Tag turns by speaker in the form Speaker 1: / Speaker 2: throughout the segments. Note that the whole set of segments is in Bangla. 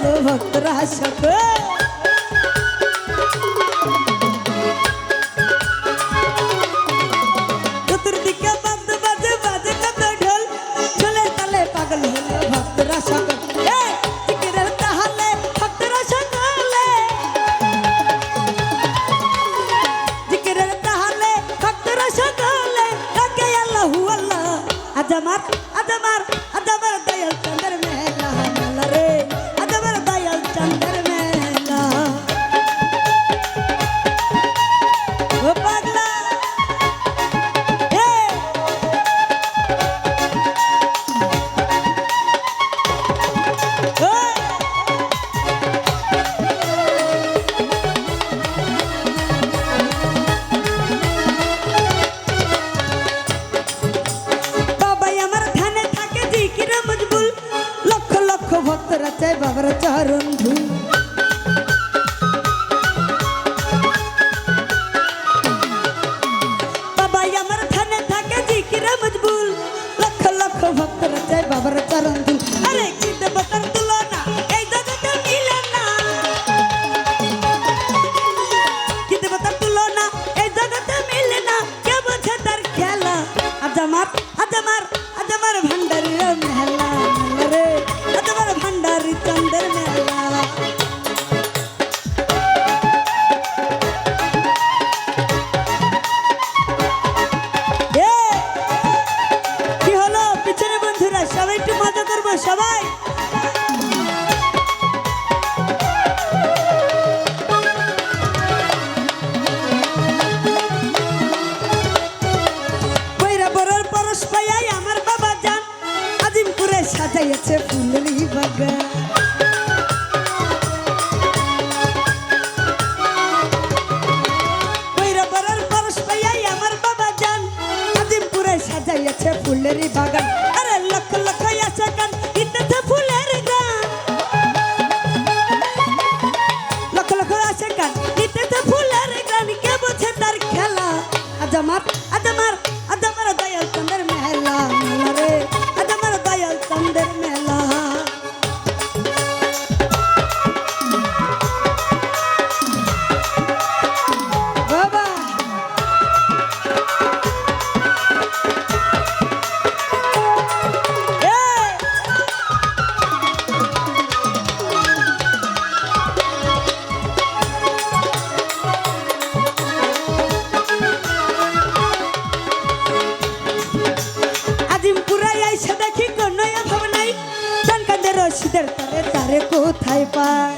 Speaker 1: ভালো ভক্তরা সকল Provocando সাজাইয়াছে ফুলের বাগান। মানুষদের তারে তারে কোথায় পায়?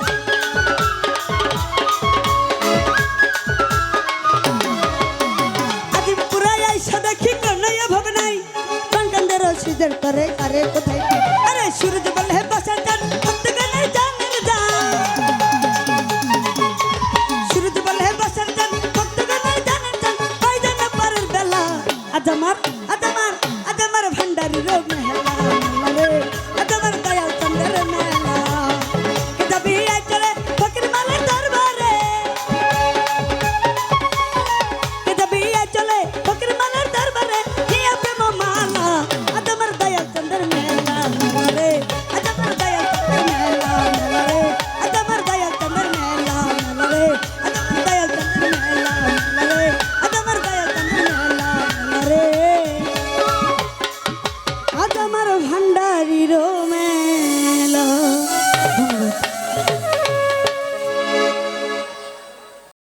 Speaker 1: দেখি কান্নাইয়া ভগ নাই কান্দের রসিদের তারে তারে কোথায় আরে সূর্য